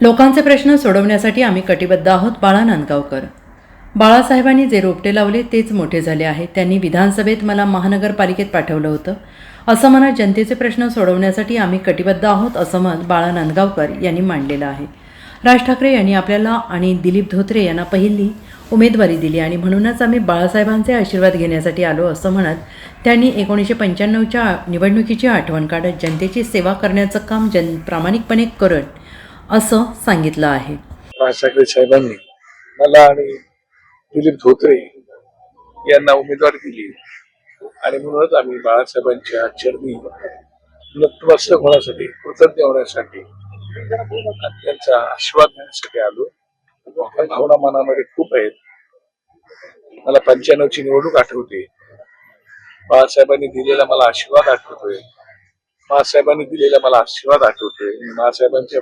लोकांचे प्रश्न सोडवण्यासाठी आम्ही कटिबद्ध आहोत बाळा नांदगावकर. बाळासाहेबांनी जे रोपटे लावले तेच मोठे झाले आहे. त्यांनी विधानसभेत मला महानगरपालिकेत पाठवलं होतं. असं म्हणत जनतेचे प्रश्न सोडवण्यासाठी आम्ही कटिबद्ध आहोत असं मत बाळा नांदगावकर यांनी मांडलेलं आहे. राज ठाकरे यांनी आपल्याला आणि दिलीप धोत्रे यांना पहिली उमेदवारी दिली आणि म्हणूनच आम्ही बाळासाहेबांचे आशीर्वाद घेण्यासाठी आलो असं म्हणत त्यांनी एकोणीसशे पंच्याण्णवच्या निवडणुकीची आठवण काढत जनतेची सेवा करण्याचं काम जन प्रामाणिकपणे करत असं सांगितलं आहे. बाळासाहेब साहेबांनी मला आणि दिलीप धोत्रे यांना उमेदवार दिली. आणि म्हणूनच आम्ही बाळासाहेबांच्या चरणी नतमस्तक होण्यासाठी कृतज्ञ होण्यासाठी त्यांचा आशीर्वाद घेण्यासाठी आलो. भावना मनामध्ये खूप आहेत. मला पंच्याण्णवची निवडणूक आठवते. बाळासाहेबांनी दिलेला मला आशीर्वाद आठवतोय. बाळासाहेबांनी दिलेला मला आशीर्वाद आठवतोय. बाळासाहेबांच्या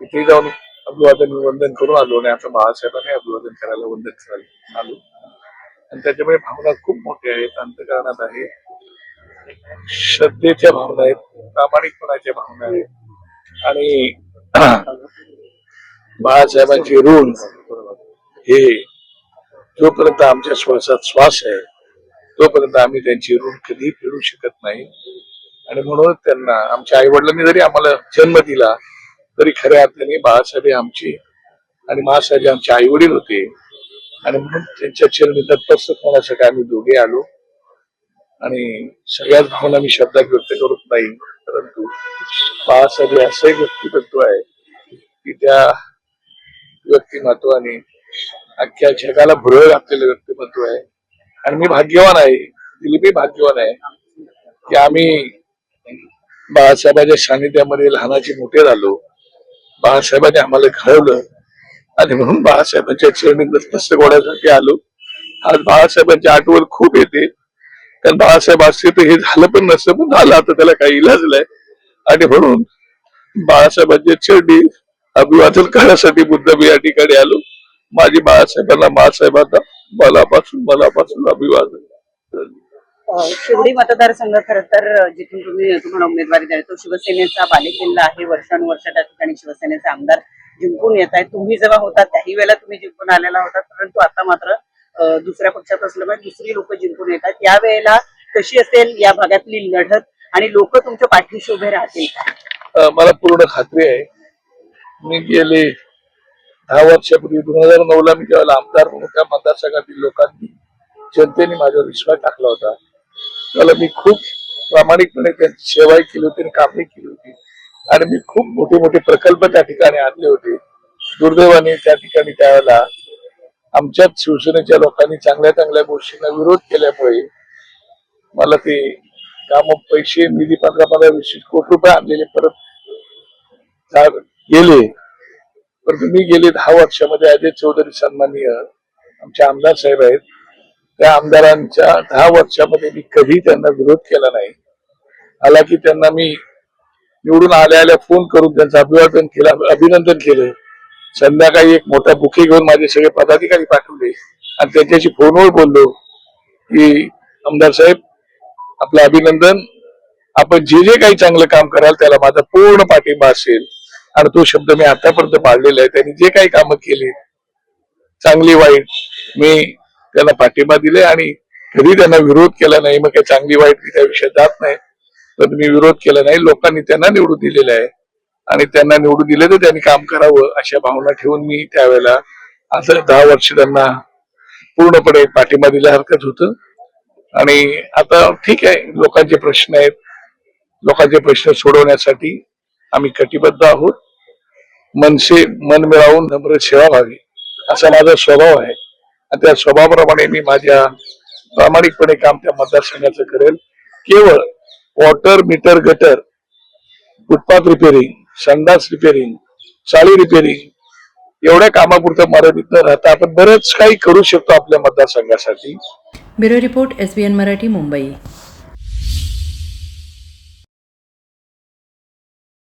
इथे जाऊन अभिवादन वंदन करून आलो आणि आता बाळासाहेबांनी अभिवादन करायला वंदन करायला आलो. आणि त्याच्यामुळे भावना खूप मोठ्या आहेत अंतकरणात आहे. श्रद्धेच्या भावना आहेत प्रामाणिकपणाच्या भावना आहेत. आणि बाळासाहेबांचे ऋण हे जोपर्यंत आमच्या श्वासात श्वास आहे तोपर्यंत आम्ही त्यांची ऋण कधीही फेडू शकत नाही. आणि म्हणूनच त्यांना आमच्या आई वडिलांनी जरी आम्हाला जन्म दिला तरी खऱ्या अर्थाने बाळासाहेब आमची आणि महासाहेब आमचे आई वडील होते. आणि म्हणून त्यांच्या चरणी तत्पस्तक होण्यासाठी आम्ही दोघे आलो. आणि सगळ्याच भावना मी शब्दात व्यक्त करत नाही परंतु बाळासाहेब असं एक व्यक्तिमत्व आहे की त्या व्यक्तिमत्वाने अख्ख्या जगाला भुरळ घातलेलं व्यक्तिमत्व आहे. आणि मी भाग्यवान आहे दिलीपही भाग्यवान आहे की आम्ही बाळासाहेबांच्या सानिध्यामध्ये लहानाचे मोठे झालो. बाळासाहेबांनी आम्हाला घडवलं. आणि म्हणून बाळासाहेबांच्या चरणी गोड्यासाठी आलो. आज बाळासाहेबांची आठवण खूप येते. कारण बाळासाहेब असते तर हे झालं पण नसतं पण झालं आता त्याला काही इलाज नाही. आणि म्हणून बाळासाहेबांच्या चरणी अभिवादन करण्यासाठी बुद्ध मी या ठिकाणी आलो. माझी बाळासाहेबांना बाळासाहेबांना मनापासून मनापासून अभिवादन. शिवडी मतदारसंघ खरं तर जिथून तुम्ही तुम्हाला उमेदवारी द्याल तो शिवसेनेचा बालेकिल्ला आहे. वर्षानुवर्ष त्या ठिकाणी शिवसेनेचे आमदार जिंकून येत आहे तुम्ही जेव्हा होता त्याही वेळेला तुम्ही जिंकून आलेला होता. परंतु आता मात्र दुसऱ्या पक्षात असल्यामुळे म्हणजे दुसरी लोक जिंकून येतात त्यावेळेला कशी असेल या भागातली लढत आणि लोक तुमच्या पाठीशी उभे राहतील मला पूर्ण खात्री आहे. मी गेले दहा वर्षापूर्वी दोन हजार नऊ ला मी ज्यावेळेला आमदार म्हणून त्या मतदारसंघातील लोकांनी जनतेने माझ्यावर विश्वास टाकला होता. त्याला मी खूप प्रामाणिकपणे त्यांची सेवाही केली होती आणि कामही केली होती. आणि मी खूप मोठे मोठे प्रकल्प त्या ठिकाणी आणले होते. दुर्दैवाने त्या ठिकाणी त्यावेळेला आमच्याच शिवसेनेच्या लोकांनी चांगल्या चांगल्या गोष्टींना विरोध केल्यामुळे मला ते काम पैसे निधी पंधरा पंधरा वीस कोटी रुपये आणलेले परत गेले. परंतु मी गेले दहा वर्षामध्ये अजय चौधरी सन्माननीय आमचे आमदार साहेब आहेत. त्या आमदारांच्या दहा वर्षामध्ये मी कधी त्यांना विरोध केला नाही. आला की त्यांना मी निवडून आल्या आल्या फोन करून त्यांचं अभिवादन केलं अभिनंदन केलं. संध्याकाळी एक मोठा बुके घेऊन माझे सगळे पदाधिकारी पाठवले आणि त्यांच्याशी फोनवर बोललो की आमदार साहेब आपलं अभिनंदन. आपण जे जे काही चांगलं काम कराल त्याला माझा पूर्ण पाठिंबा असेल. आणि तो शब्द मी आतापर्यंत पाळलेला आहे. त्यांनी जे काही कामं केली चांगली वाईट मी त्यांना पाठिंबा दिले आणि कधी त्यांना विरोध केला नाही मग काही चांगली वाईट मी त्या विषयात जात नाही. तर मी विरोध केला नाही. लोकांनी त्यांना निवडून दिलेलं आहे. आणि त्यांना निवडून दिले तर त्यांनी काम करावं अशा भावना ठेवून मी त्यावेळेला असं दहा वर्ष त्यांना पूर्णपणे पाठिंबा दिल्या हरकत होतं. आणि आता ठीक आहे लोकांचे प्रश्न आहेत. लोकांचे प्रश्न सोडवण्यासाठी आम्ही कटिबद्ध आहोत. मनसे मन मिळवून नम्र सेवा व्हावी असा माझा स्वभाव आहे. आणि त्या स्वभावाप्रमाणे मी माझ्या प्रामाणिकपणे काम त्या मतदारसंघाचं करेल. केवळ water meter gutter footpath repairing संडास रिपेरिंग चाळी रिपेरिंग एवढ्या कामापुरतं मर्यादित न राहता आपण बरंच काही करू शकतो आपल्या मतदारसंघासाठी. Bureau report S B N Marathi Mumbai.